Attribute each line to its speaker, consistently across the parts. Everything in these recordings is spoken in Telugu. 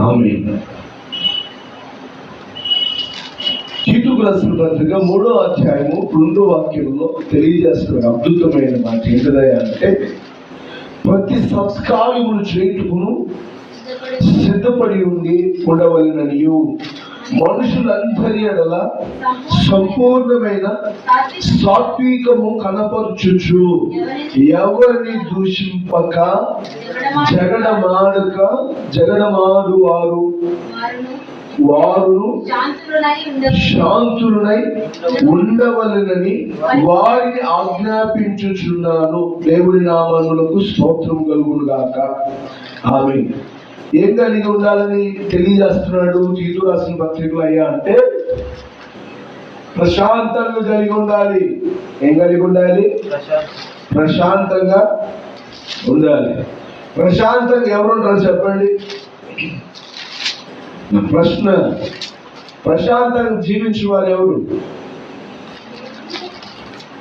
Speaker 1: ఆమె రాసిన పత్రిక మూడో అధ్యాయము రెండో వాక్యంలో తెలియజేస్తున్న అద్భుతమైన మాట ఏంటదయ్యా అంటే ప్రతి సత్కార్యములు చేయుటకును సిద్ధపడి ఉండి ఉండవలననియు. మనుషులందరి ఎడల సంపూర్ణమైన సాత్వికము కనపరచుచు. ఎవరిని దూషింపక? జగడమాడక జగడమాడు వారు వారు శాంతులనై ఉండవలనని వారిని ఆజ్ఞాపించుచున్నాను. దేవుడి నామములకు స్తోత్రం కలుగును గాక ఆమె ఏం కలిగి ఉండాలని తెలియజేస్తున్నాడు చీటు రాసిన పత్రికలు అయ్యా అంటే ప్రశాంతంగా కలిగి ఉండాలి. ఏం కలిగి ఉండాలి? ప్రశాంతంగా ఉండాలి. ప్రశాంతంగా ఎవరుంటారు చెప్పండి? ప్రశ్న ప్రశాంతంగా జీవించిన వారు ఎవరు?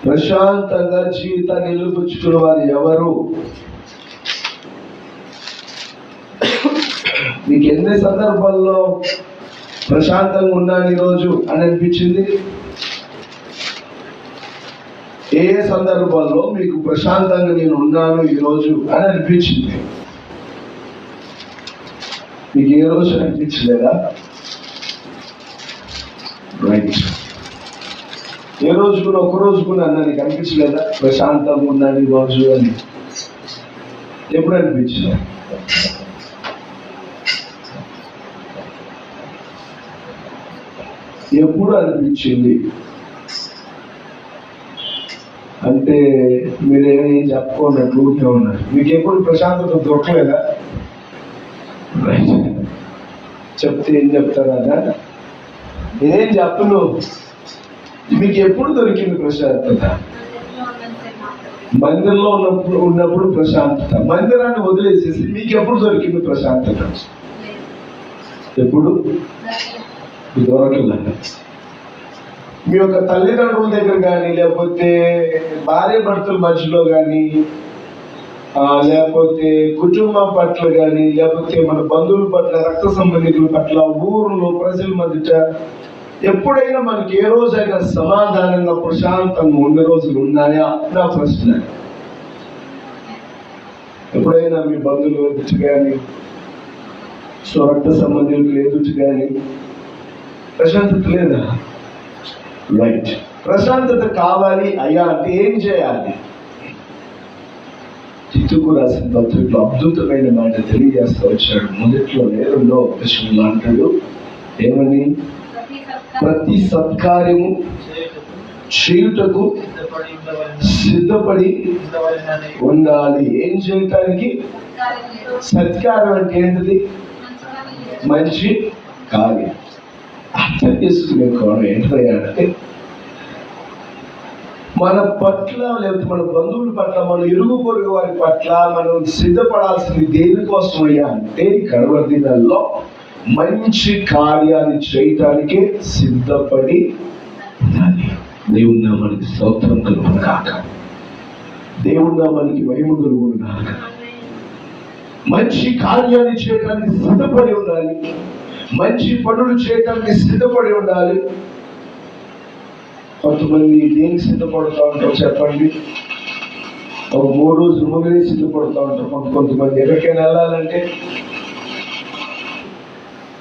Speaker 1: ప్రశాంతంగా జీవితాన్ని నిలుపుచ్చుకున్న వారు ఎవరు? నీకు ఎన్ని సందర్భాల్లో ప్రశాంతంగా ఉన్నాను ఈరోజు అని అనిపించింది? ఏ ఏ సందర్భాల్లో మీకు ప్రశాంతంగా నేను ఉన్నాను ఈరోజు అని అనిపించింది? మీకు ఏ రోజు అనిపించలేదా? రైట్ ఏ రోజు కూడా ఒక రోజు కూడా అన్నా నీకు అనిపించలేదా? ప్రశాంతంగా ఉన్నాను ఈరోజు రోజు అని? ఎప్పుడు అనిపించలేదు? ఎప్పుడు అనిపించింది? అంటే మీరేమీ చెప్పుకోనట్లు ఊరికే ఉన్నారు. మీకు ఎప్పుడు ప్రశాంతత దొరకలేదా? చెప్తే ఏం చెప్తారా నేనేం చెప్పను. మీకు ఎప్పుడు దొరికింది ప్రశాంతత? మందిరంలో ఉన్నప్పుడు ఉన్నప్పుడు ప్రశాంతత. మందిరాన్ని వదిలేసేసి మీకు ఎప్పుడు దొరికింది ప్రశాంతత? ఎప్పుడు? ఇదివరకు మీ యొక్క తల్లిదండ్రుల దగ్గర కానీ లేకపోతే భార్య భర్తల మధ్యలో కానీ లేకపోతే కుటుంబం పట్ల కానీ లేకపోతే మన బంధువుల పట్ల రక్త సంబంధికుల పట్ల ఊర్లో ప్రజల మధ్య ఎప్పుడైనా మనకి ఏ రోజైనా సమాధానంగా ప్రశాంతంగా ఉండే రోజులు ఉన్నాయా? నా ప్రశ్న. ఎప్పుడైనా మీ బంధువులు ఎదుటి కానీ సో రక్త సంబంధికులు ఎదుటి కానీ ప్రశాంతత లేదా? రైట్ ప్రశాంతత కావాలి అయ్యా అంటే ఏం చేయాలి? చిత్తుకు రాసిన పత్రికలో అద్భుతమైన మాట తెలియజేస్తూ వచ్చాడు. మొదట్లో రెండో విషయంలో అంటాడు ఏమని? ప్రతి సత్కార్యము చేయుటకు సిద్ధపడి ఉండాలి. ఏం చేయటానికి? సత్కారం అంటే ఏంటిది? మంచి కార్యం. అర్థం చేసుకునే ఏంటంటే మన పట్ల లేకపోతే మన బంధువుల పట్ల మన ఇరుగు పొరుగు వారి పట్ల మనం సిద్ధపడాల్సింది దేనికోసం అయ్యా అంటే గడవ మంచి కార్యాన్ని చేయటానికే సిద్ధపడి ఉండాలి. మనకి నామానికి స్తోత్రం కలుగును కాక దేవుని మనకి మహిమ కలుగును కాక మంచి కార్యాన్ని చేయడానికి సిద్ధపడి ఉండాలి. మంచి పనులు చేయడానికి సిద్ధపడి ఉండాలి. కొంతమంది దేనికి సిద్ధపడుతూ ఉంటారు చెప్పండి. ఒక మూడు రోజులు ముందే సిద్ధపడుతూ ఉంటారు. కొంత కొంతమంది ఎక్కడికైనా వెళ్ళాలంటే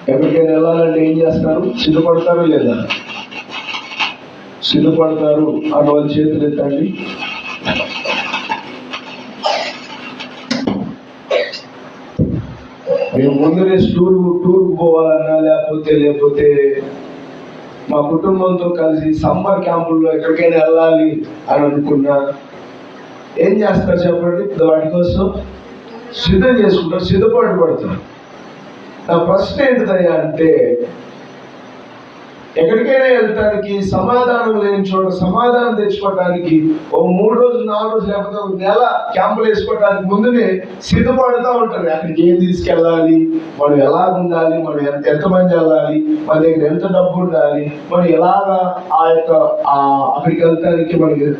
Speaker 1: ఎక్కడికైనా వెళ్ళాలంటే ఏం చేస్తారు? సిద్ధపడతారు లేదా? సిద్ధపడతారు. అటువంటి వాళ్ళ చేతులు ఎత్తండి. మేము ముందునే టూర్ టూర్కి పోవాలన్నా లేకపోతే లేకపోతే మా కుటుంబంతో కలిసి సమ్మర్ క్యాంపుల్లో ఎక్కడికైనా వెళ్ళాలి అని అనుకున్నా. ఏం చేస్తారు చెప్పండి? వాటి కోసం సిద్ధం చేసుకుంటారు. సిద్ధపాటు పడతారు నా ప్రశ్న ఏంటిదయ్యా అంటే ఎక్కడికైనా వెళ్ళటానికి సమాధానం లేని చోట సమాధానం తెచ్చుకోవడానికి ఓ మూడు రోజులు నాలుగు రోజులు లేకపోతే ఒక నెల క్యాంపులు వేసుకోవడానికి ముందునే సిద్ధపడుతూ ఉంటారు. అక్కడికి ఏం తీసుకెళ్ళాలి? మనం ఎలా ఉండాలి? మనం ఎంత ఎంతమంది వెళ్ళాలి? మన దగ్గర ఎంత డబ్బు ఉండాలి? మనం ఎలాగా ఆ యొక్క ఆ అక్కడికి వెళ్ళటానికి మనకి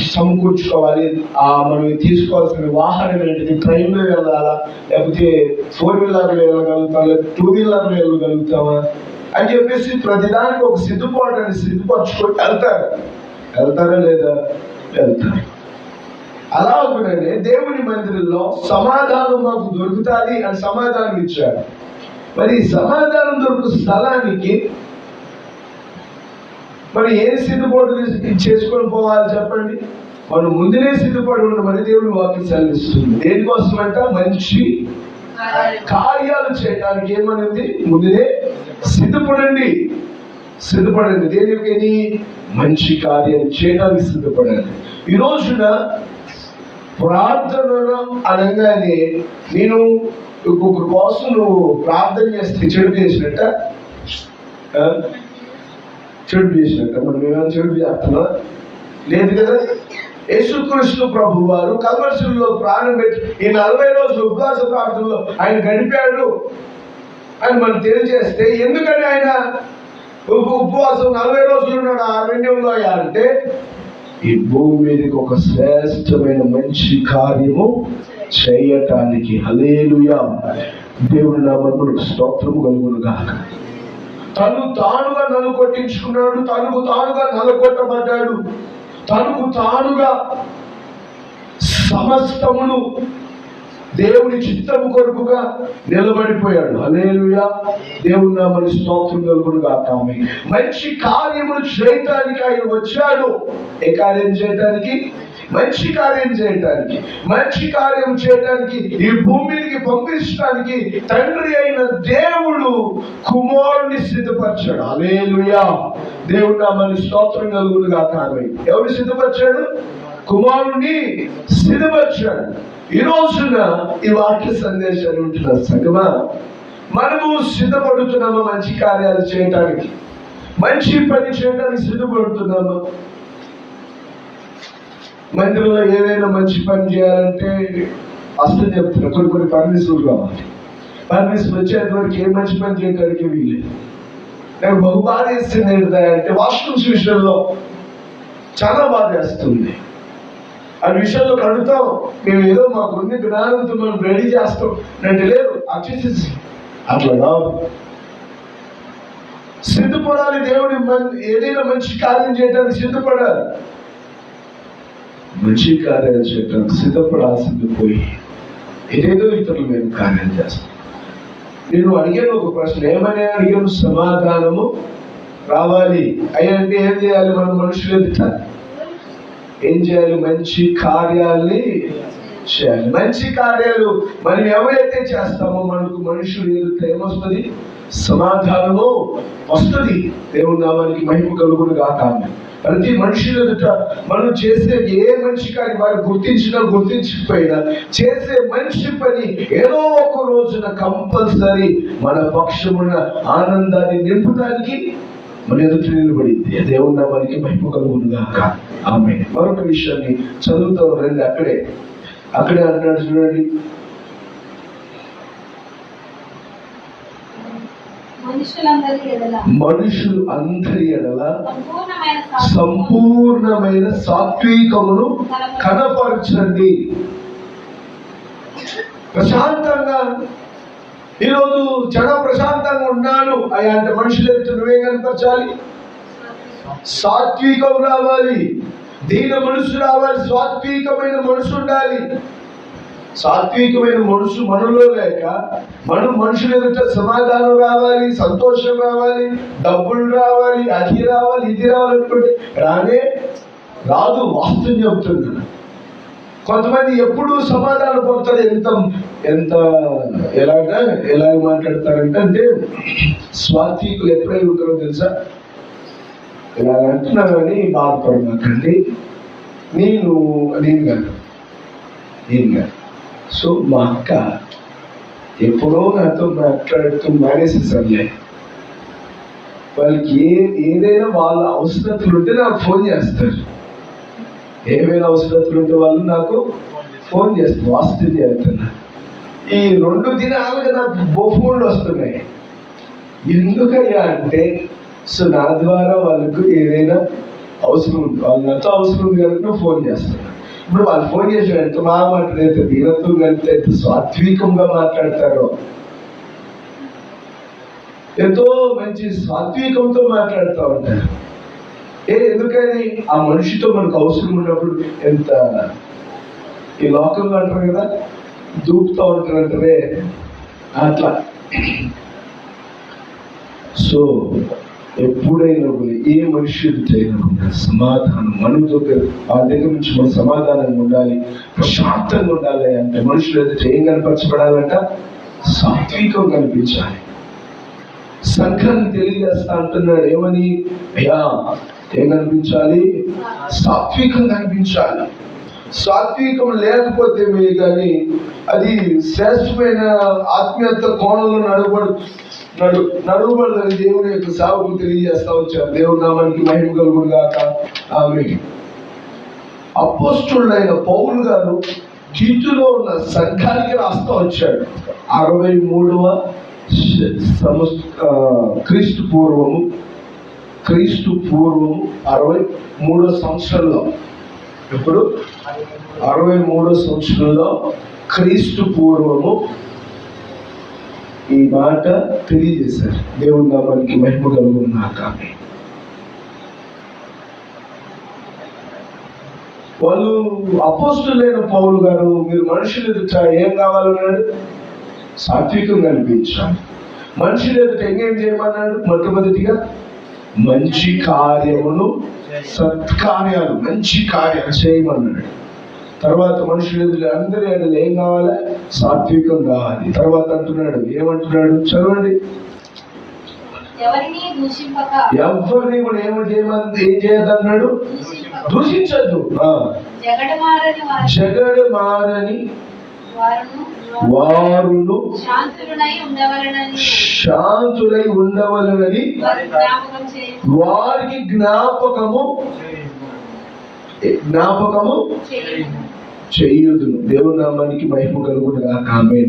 Speaker 1: సమకూర్చుకోవాలి? ఆ మనం తీసుకోవాల్సిన వాహనం ఏంటిది? ట్రైన్లో వెళ్ళాలా? లేకపోతే ఫోర్ వీలర్లో వెళ్ళగలుగుతాం? లేదా టూ వీలర్లో వెళ్ళగలుగుతామా? అని చెప్పేసి ప్రతిదానికి ఒక సిద్ధపాటుని సిద్ధపరచుకొని వెళ్తారు. వెళ్తారా లేదా? వెళ్తారు. అలాగనే దేవుని మందిరంలో సమాధానం మాకు దొరుకుతుంది అని సమాధానం ఇచ్చాడు. మరి సమాధానం దొరుకు స్థలానికి మరి ఏ సిద్ధపాటు చేసుకొని పోవాలి చెప్పండి? మనం ముందునే సిద్ధపడి ఉండమని దేవుని వాక్యం సెలవిస్తుంది. దేనికోసం అంట మంచి కార్యాలు చేయడానికి ఏమనింది? ముందునే సిద్ధపడండి. సిద్ధపడండి. దేనికి మంచి కార్యం చేయడానికి సిద్ధపడండి. ఈ రోజున ప్రార్థన అనగానే నేను ఒక్కొక్క కోసం నువ్వు ప్రార్థన చేస్తే చెడు చేసినట్ట? చెడు చేసినట్ట. మనం ఏమైనా చెడు చేస్తున్నా? లేదు కదా? యేసుకృష్ణ ప్రభు వారు కల్వర్సుల్లో ప్రాణం పెట్టి ఈ నలభై రోజులు ఉపవాస ప్రార్థనలో ఆయన గడిపాడు. అని మనం తెలియజేస్తే ఎందుకని ఆయన ఉపవాసం నలభై రోజులు ఉన్నాడు ఆ అరణ్యంలో అంటే ఈ భూమి మీదకి ఒక శ్రేష్టమైన మంచి కార్యము చేయటానికి. హలేలుయా దేవుని నామములకు స్తోత్రము కలుగును గాక. తను తానుగా నలుగొట్టించుకున్నాడు తనకు తానుగా నలగొట్టబడ్డాడు తనకు తానుగా సమస్తమును దేవుని చిత్తం కొరకుగా నిలబడిపోయాడు. అలేలుయా దేవుని నామని స్తోత్రం కలుగును ఆమె మంచి కార్యములు చేయటానికి ఆయన వచ్చాడు. ఏ కార్యం చేయటానికి? మంచి కార్యం చేయటానికి. మంచి కార్యం చేయటానికి ఈ భూమికి పంపించడానికి తండ్రి అయిన దేవుడు కుమారుని సిద్ధపరచాడు. అలేలుయా దేవుడు నామని స్తోత్రం కలుగును గాక ఎవరు సిద్ధపరిచాడు? కుమారుణ్ణి సిద్ధపరచాడు. ఈ రోజున ఈ వాక్య సందేశాలు ఉంటున్న సంగమా? మనము సిద్ధపడుతున్నామా మంచి కార్యాలు చేయటానికి. మంచి పని చేయడానికి సిద్ధపడుతున్నామా. మందిరంలో ఏదైనా మంచి పని చేయాలంటే అసలు చెప్తున్నా. కొన్ని కొన్ని పర్మిషన్లు కావాలి. పర్మిషన్ వచ్చేంత వరకు ఏ మంచి పని చేయడానికి వీలేదు నాకు బహు బాధ వేస్తుంది ఏంటంటే వాష్రూమ్స్ విషయంలో చాలా బాధ వేస్తుంది ఆ విషయంలో కడుగుతాం. మేము ఏదో మాకు ఉంది జ్ఞానంతో మనం రెడీ చేస్తాం. అంటే లేదు అచ్చేసేసి అట్లా సిద్ధపడాలి దేవుడి ఏదైనా మంచి కార్యం చేయడానికి సిద్ధపడాలి. మంచి కార్యాలు చేయడానికి సిద్ధపడాల్సింది పోయి ఏదేదో ఇతరులు మేము కార్యం చేస్తాం. నేను అడిగాను ఒక ప్రశ్న ఏమని అడిగాను? సమాధానము రావాలి. అయ్యంటే అంటే ఏం చేయాలి? మనం మనుషులు ఎదుటాలి ఏం చేయాలి? మంచి కార్యాల్ని చేయాలి. మంచి కార్యాలు మనం ఎవరైతే చేస్తామో మనకు మనుషులు ఎదుగుతా ఏమొస్తుంది సమాధానము వస్తుంది. దేవుని నామానికి మహిమ కలుగును కాక ప్రతి మనుషులు ఎదుట మనం చేసే ఏ మంచి కానీ వారు గుర్తించినా గుర్తించకపోయినా చేసే మంచి పని ఏదో ఒక రోజున కంపల్సరీ మన పక్షమున ఆనందాన్ని నింపడానికి మన ఎదుట నిలబడింది దేవుని నామానికి మహిమ కలుగును గాక ఆమె మరొక విషయాన్ని చదువుతాం రండి అక్కడే. అక్కడే అంటున్నాడు చూడండి. మనుషులు అందరి ఎడల
Speaker 2: సంపూర్ణమైన
Speaker 1: సాత్వికమును. కనపరచండి. ప్రశాంతంగా ఈరోజు జడ ప్రశాంతంగా ఉన్నాను. అయ్యా అంటే మనుషులు ఎత్తు నువ్వేం కనపరచాలి? సాత్వికం రావాలి. దీన మనసు రావాలి. సాత్వికమైన మనసు ఉండాలి. సాత్వికమైన మనసు మనలో లేక మనం మనుషుల ఎదుట సమాధానం రావాలి సంతోషం రావాలి డబ్బులు రావాలి అది రావాలి ఇది రావాలి రానే రాదు. వాస్తవం చెప్తున్నాను. కొంతమంది ఎప్పుడు సమాధానం పొందుతారు ఎంత ఎంత ఎలాగ ఎలాగ మాట్లాడతారంటే అంటే స్వాత్వికులు ఎప్పుడై ఉంటారో తెలుసా? ఇలా అంటున్నానని బాధపడమాకండి నేను నేను కాదు. నేను కాదు. సో మా అక్క ఎప్పుడో నాతో మాట్లాడుతూ మానేసేసారులే వాళ్ళకి ఏ ఏదైనా వాళ్ళ అవసరతలు ఉంటే నాకు ఫోన్ చేస్తారు. ఏమైనా అవసరతలు ఉంటే వాళ్ళు నాకు ఫోన్ చేస్తారు. వాస్తు చేస్తున్నా ఈ రెండు దినాలుగా నాకు బో వస్తున్నాయి. ఎందుకయ్యా అంటే సో నా ద్వారా వాళ్ళకు ఏదైనా అవసరం ఉంది. వాళ్ళు నాతో అవసరం ఉంది కనుక ఫోన్ చేస్తాను ఇప్పుడు వాళ్ళు ఫోన్ చేసి ఎంత బాగా మాట్లాడితే దీనత్వం ఎంత ఎంత సాత్వికంగా మాట్లాడతారో. ఎంతో మంచి సాత్వికంతో మాట్లాడుతూ ఉంటారు. ఏ ఎందుకని ఆ మనిషితో మనకు అవసరం ఉన్నప్పుడు ఎంత ఈ లోకంలో అంటారు కదా దూపుతూ ఉంటారు అంటారే అట్లా. సో ఎప్పుడైనా కూడా ఏ మనుషులైనా కూడా సమాధానం మనతో ఆ దగ్గర నుంచి మన సమాధానంగా ఉండాలి ప్రశాంతంగా ఉండాలి అంటే మనుషులు అయితే ఏం కనపరచబడాలంట? సాత్వికం కనిపించాలి. సంఘాన్ని తెలియజేస్తా అంటున్నాడు ఏమని? అయ్యా ఏం కనిపించాలి సాత్వికం కనిపించాలి సాత్వికం లేకపోతే మీరు కానీ అది శ్రేష్టమైన ఆత్మీయత కోణంలో నడబడు నడు నడుబడదని దేవుని యొక్క సాగుకు తెలియజేస్తా వచ్చారు. దేవుడు నామానికి మహిమ కలుగుడు గాక. ఆమె అపోస్టుడైన పౌలు గారు కీర్తిలో ఉన్న సంఘానికి రాస్తా వచ్చాడు. అరవై మూడవ శ- క్రీస్తు పూర్వము. క్రీస్తు పూర్వం అరవై మూడో సంవత్సరంలో ఇప్పుడు అరవై మూడో సంవత్సరంలో క్రీస్తు పూర్వము ఈ మాట తెలియజేశారు. మనకి నామానికి మహిమ కలుగున్నాక వాళ్ళు అపోస్తులైన పౌలు గారు మీరు మనుషులు ఎదుట ఏం కావాలన్నాడు? సాత్వికంగా అనిపించాలి. మనుషులు ఎదుట ఏం చేయమన్నాడు? మొట్టమొదటిగా మంచి కార్యమును సత్కార్యాలు మంచి కార్యాలు చేయమన్నాడు. తర్వాత మనుషులు అందరి ఎదుట ఏం కావాలి? సాత్వికం కావాలి. తర్వాత అంటున్నాడు ఏమంటున్నాడు? చదవండి.
Speaker 2: ఎవరిని
Speaker 1: కూడా ఏమి చేయమని ఏం చేయదన్నాడు దూషించద్దు. జగడు మారని
Speaker 2: వారును
Speaker 1: శాంతులై ఉండవలనని వారికి జ్ఞాపకము జ్ఞాపకము
Speaker 2: చేయను
Speaker 1: చెయ్యదును దేవుని నామానికి మహిమ కలుగుడు కాక ఆమె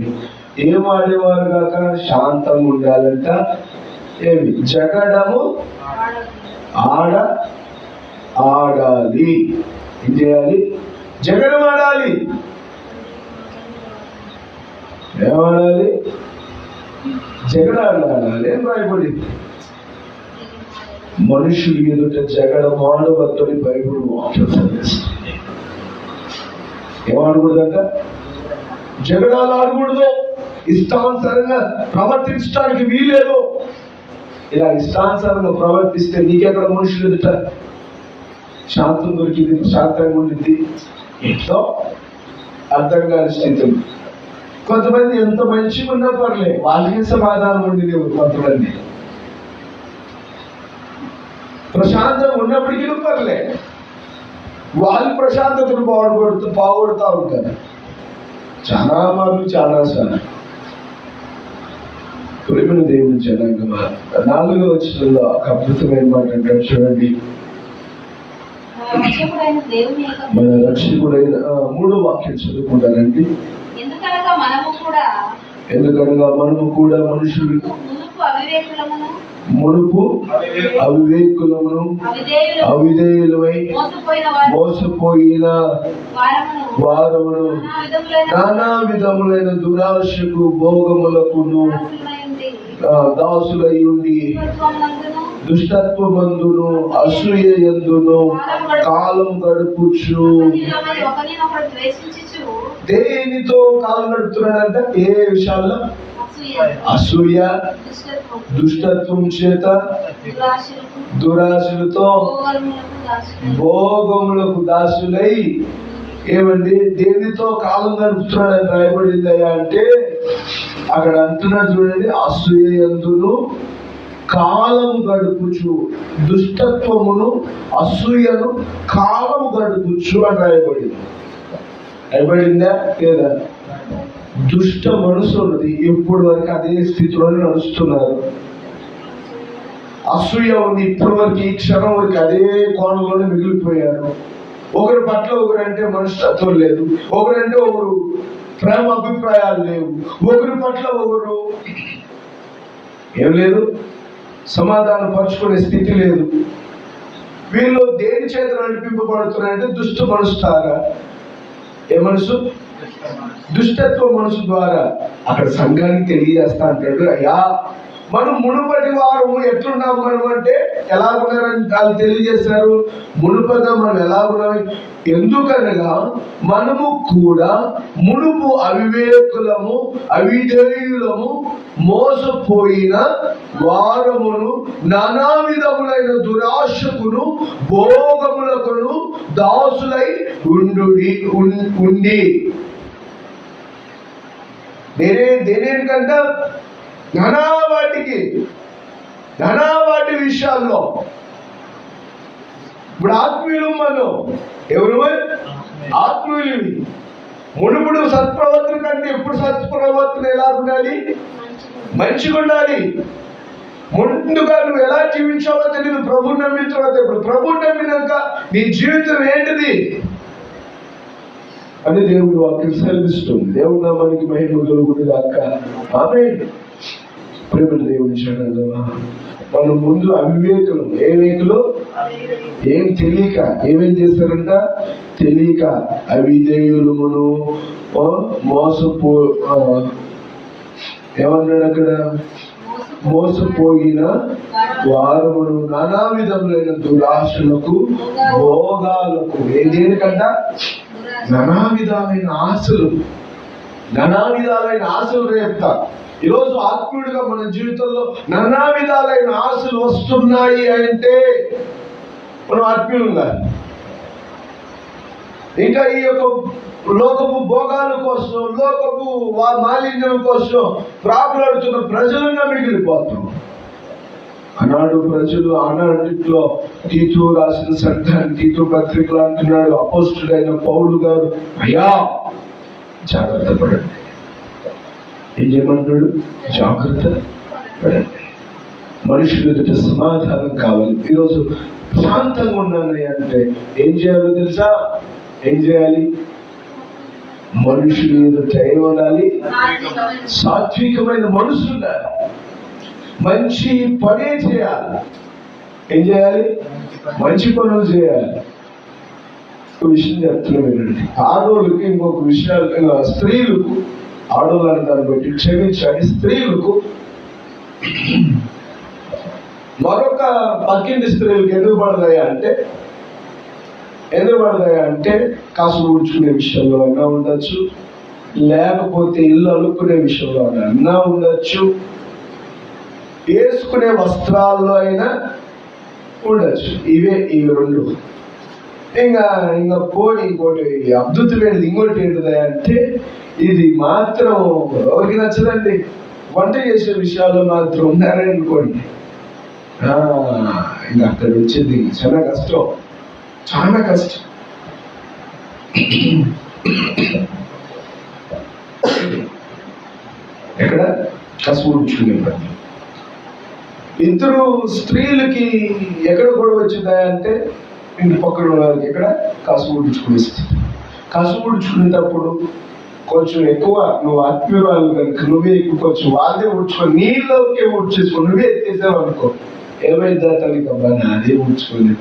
Speaker 1: ఏం ఆడేవారు కాక శాంతంగా ఉండాలంట. ఏమి? జగడము ఆడ ఆడాలి. ఏం చేయాలి? జగడం ఆడాలి. ఏమాడాలి జగడాడాలి ఆడాలి ఏం మనుషులు ఎదుట జగడమాడవద్దని బైబుల్ వాక్యం ఏమాడకూడదంట జగడాలు ఆడకూడదు ఇష్టానుసారంగా ప్రవర్తించడానికి వీలేదు ఇలా ఇష్టానుసారంగా ప్రవర్తిస్తే నీకెక్కడ మనుషులు ఎదుట శాంతం దొరికింది శాంతంగా ఉండింది ఎంతో అర్థం కాని స్థితి కొంతమంది ఎంత మంచిగా ఉన్నా పర్లే వాళ్ళకి సమాధానం ఉండి కొంతమంది. ప్రశాంతంగా ఉన్నప్పటికీ పర్లే. వాళ్ళు ప్రశాంతతను పాడుపడుతూ పావుడుతూ ఉంటారు. చాలా మార్లు చాలా సార్లు ప్రేమను దేవుని జనాంగమా? నాలుగో వచ్చిన ఒక అద్భుతమైన మాట అంటాడు చూడండి.
Speaker 2: మన రక్షకుడైన
Speaker 1: మూడో వాక్యం చదువుకుంటారండి
Speaker 2: ఎందుకనగా మనము కూడా
Speaker 1: మనుషులు.
Speaker 2: మునుపు అవివేకులమును
Speaker 1: అవిధేయులమై
Speaker 2: మోసపోయిన వారు
Speaker 1: మోసపోయిన
Speaker 2: వారమును నానా విధములైన
Speaker 1: దురాశకు భోగములకును దాసులై ఉండి దుష్టత్వమందును అసూయ ఎందును కాలం గడుపుచు
Speaker 2: అన్యులమై ఒకరినొకడు ద్వేషించుచు,
Speaker 1: దేనితో కాలం గడుపుతున్నాడంట ఏ విషయాల్లో?
Speaker 2: అసూయ, దుష్టత్వం,
Speaker 1: చేత దురాశలతో
Speaker 2: భోగములకు దాసులై,
Speaker 1: ఏమండి? దేనితో కాలం గడుపుతున్నాడని రాయబడింది అయ్యా అంటే అక్కడ అంటున్నాడు చూడండి అసూయ ఎందును కాలం గడుపుచు దుష్టత్వమును అసూయను కాలం గడుపుచు అని రాయబడింది. అయిపోయిందా లేదా? దుష్ట మనసున్నది ఇప్పుడు వరకు అదే స్థితిలోనే నడుస్తున్నారు. అసూయ ఉంది ఇప్పటి వరకు ఈ క్షణం వరకు అదే కోణంలోనే మిగిలిపోయారు. ఒకరి పట్ల ఒకరంటే మనస్తత్వం లేదు. ఒకరంటే ఒకరు ప్రేమ అభిప్రాయాలు లేవు. ఒకరి పట్ల ఒకరు ఏం లేదు. సమాధానం పరుచుకునే స్థితి లేదు. వీళ్ళు దేని చేత నడిపింపబడుతున్నారంటే దుష్ట మనసు ద్వారా ఏ మనసు? దుష్టత్వ మనసు ద్వారా అక్కడ సంఘానికి తెలియజేస్తా అంటాడు. అయ్యా మనం మునుపటి వారము ఎట్లున్నాం మనం అంటే ఎలా ఉన్నారని వాళ్ళు తెలియజేశారు. మునుపగా మనం ఎలా ఉన్నాం ఎందుకనగా మనము కూడా మునుపు అవివేకులము అవిధేయులము మోసపోయిన వారమును నానా విధములైన దురాశకును భోగములకును దాసులై ఉండు ఉండి. నేనే దేనికంట నానా వాటికి నానా వాటి విషయాల్లో. ఇప్పుడు ఆత్మీయులు మనం ఎవరు? ఆత్మీయులు. మునుపుడు సత్ప్రవర్తన కంటే ఎప్పుడు సత్ప్రవర్తన ఎలా ఉండాలి?
Speaker 2: మంచిగా
Speaker 1: మంచిగా ఉండాలి ముందుగా నువ్వు ఎలా జీవించావో తెలియదు. ప్రభు నమ్మిన తర్వాత ఇప్పుడు ప్రభు నమ్మినాక నీ జీవితం ఏంటిది? అని దేవుడు వాక్యం సెలవిస్తుంది. దేవుడు నామానికి మహిమ కలుగుతుంది కాక ఆమె ప్రేమల దేవుని చరణంలో మనం ముందు అవివేకులు. ఏ వేకులు ఏం తెలియక. ఏమేం చేశారంట? తెలియక. అవిధేయులమును మోసపో ఏమన్నాడు అక్కడ? మోసపోయిన వారమును నానా విధములైన దురాశలకు భోగాలకు. ఏదేనికంట నానా విధాలైన ఆశలు. నానా విధాలైన ఆశలు రేపుతా. ఈరోజు ఆత్మీయుడిగా మన జీవితంలో నానా విధాలైన ఆశలు వస్తున్నాయి అంటే మనం ఆత్మీయులు ఉండాలి. ఇంకా ఈ యొక్క లోకపు భోగాల కోసం లోకపు వా మాలిన్యం కోసం ప్రాకులాడుతున్న ప్రజలుగా మిగిలిపోతున్నాం ఆనాడు ప్రజలు ఆనాటిలో తీతు రాసిన సంఘాన్ని తీతు పత్రికలు అంటున్నాడు అపోస్టుడైన పౌలు గారు అయ్యా జాగ్రత్త పడండి. ఏం చేయమంటున్నాడు జాగ్రత్త పడండి. మనుషులు ఎదుట సమాధానం కావాలి. ఈరోజు శాంతంగా ఉండాలి అంటే ఏం చేయాలో తెలుసా? ఏం చేయాలి? మనుషులు ఎదుట ఏం ఉండాలి సాత్వికమైన మనసు ఉండాలి. మంచి పనే చేయాలి. ఏం చేయాలి? మంచి పనులు చేయాలి. ఒక విషయం చెప్తున్నా వినండి. ఆడోళ్ళకి ఇంకొక విషయాలు స్త్రీలకు ఆడవాళ్ళని దాన్ని బట్టి క్షమించాలి. స్త్రీలకు మరొక పక్కింటి స్త్రీలకు ఎందుకు అంటే ఎందుకు అంటే కాసు ఊడ్చుకునే విషయంలో అయినా ఉండొచ్చు లేకపోతే ఇల్లు అలుక్కునే విషయంలో అయినా ఉండొచ్చు వేసుకునే వస్త్రాల్లో అయినా ఉండొచ్చు. ఇవే ఇవి రెండు. ఇంకా ఇంకా పోడి ఇంకోటి అద్భుతమైనది ఇంకోటి ఏంటిది అంటే ఇది మాత్రం ఎవరికి నచ్చదండి. వంట చేసే విషయాల్లో మాత్రం ఉన్నారని అనుకోండి. ఇంకా అక్కడ వచ్చేది చాలా కష్టం. చాలా కష్టం. ఎక్కడ? కసుపు పని. ఇద్దరు స్త్రీలకి ఎక్కడ గొడవ వచ్చిందా అంటే ఇంటి పక్కన ఉన్న వాళ్ళకి ఇక్కడ కసుపు ఉడుచుకునేస్తుంది కసుపు ఉడుచుకునేటప్పుడు కొంచెం ఎక్కువ నువ్వు ఆత్మీయురాలు కనుక నువ్వే ఎక్కువ కొంచెం వాళ్ళే ఉడ్చుకొని నీళ్ళకే ఉడ్చేసుకో నువ్వే ఎత్తేసావు అనుకో ఏమైందా తనకి అబ్బా నాదే ఉడ్చుకోండి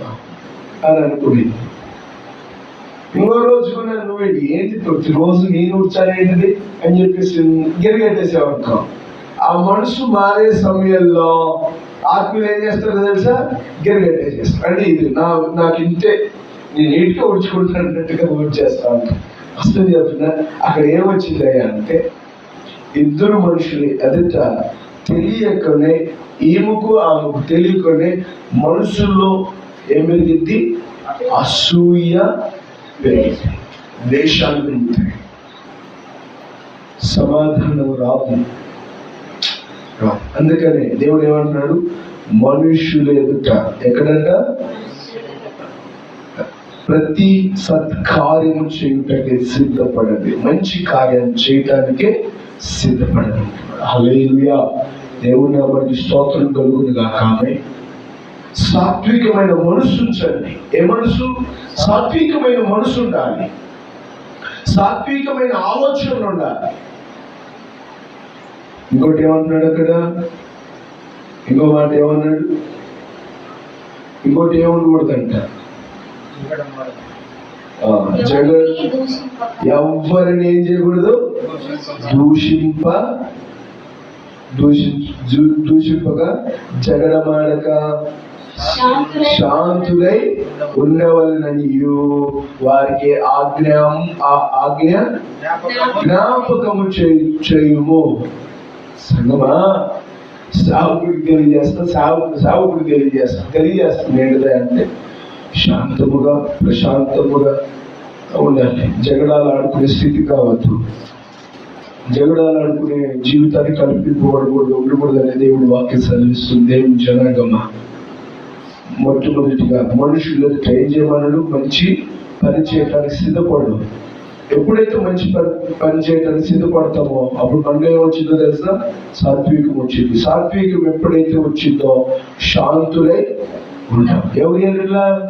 Speaker 1: అని అనుకునేది. ఇంకో రోజు కూడా నువ్వు ఏంటి? ప్రతిరోజు నేను ఉడ్చాలేంటిది అని చెప్పేసి గిరిగెట్టేసావు అనుకో. ఆ మనసు మారే సమయంలో ఆత్మీయులు ఏం చేస్తారో తెలుసా? గిరిగెట్టేసేస్తారు అంటే ఇది నా నాకు ఇంతే. నేను నీట్గా ఉడ్చుకుంటున్నట్టుగా ఉడ్చేస్తాను అసలు చెప్తున్నా అక్కడ ఏమొచ్చిందయ్యా అంటే ఇద్దరు మనుషులు ఎదుట తెలియకనే ఈమెకు ఆమెకు తెలియకనే మనుషుల్లో ఏం పెరిగింది అసూయ పెరిగింది దేశాలు పెరుగుతాయి. సమాధానం రాదు. అందుకనే దేవుడు ఏమంటున్నాడు? మనుషుల ఎదుట. ఎక్కడంట? ప్రతి సత్కార్యము చేయుటకే సిద్ధపడండి. మంచి కార్యం చేయటానికే సిద్ధపడండి. హల్లెలూయా దేవుని నామానికి స్తోత్రం కలుగును గాక. ఆమె సాత్వికమైన మనసు ఉంచండి. ఏ మనసు సాత్వికమైన మనసు ఉండాలి. సాత్వికమైన ఆలోచనలు ఉండాలి. ఇంకోటి ఏమంటున్నాడు అక్కడ? ఇంకో మాట ఏమన్నాడు? ఇంకోటి ఏముండకూడదంట ఆ, జగ
Speaker 2: ఎవరిని
Speaker 1: ఏం చేయకూడదు? దూషింప దూషి దూషింపగా జగడమాడక
Speaker 2: శాంతులై
Speaker 1: ఉండవలననియు. వారికి ఆజ్ఞ ఆజ్ఞ జ్ఞాపకము చేయి- చేయుము. సంగమా? సావుకుడికి తెలియజేస్తా సావు సావుకుడికి తెలియజేస్తా తెలియజేస్తుంది ఏంటిదే అంటే శాంతముగా ప్రశాంతముగా ఉండాలి. జగడాలు ఆడుకునే స్థితి కావద్దు. జగడాలు ఆడుకునే జీవితాన్ని కల్పింపబడకూడదు ఉండకూడదు అనే దేవుడు వాక్యం చదివిస్తుంది దేవుని జనాగమ. మొట్టమొదటిగా మనుషులు ట్రై చేయమనడు మంచి పని చేయడానికి సిద్ధపడు ఎప్పుడైతే మంచి పని పని చేయడానికి సిద్ధపడతామో అప్పుడు పండుగ ఏమొచ్చిందో తెలుసా? సాత్వికం వచ్చింది. సాత్వికం ఎప్పుడైతే వచ్చిందో శాంతులై ఉంటాం. ఎవరి ఎడల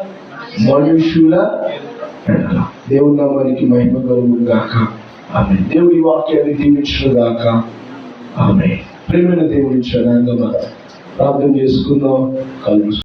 Speaker 1: మనుషుల ఎడల దేవుని నామానికి మహిమ కలుగును గాక. ఆమె దేవుడి వాక్యాన్ని దీవించను గాక. ఆమె ప్రేమైన దేవుడి ప్రార్థన చేసుకుందాం. కలుగు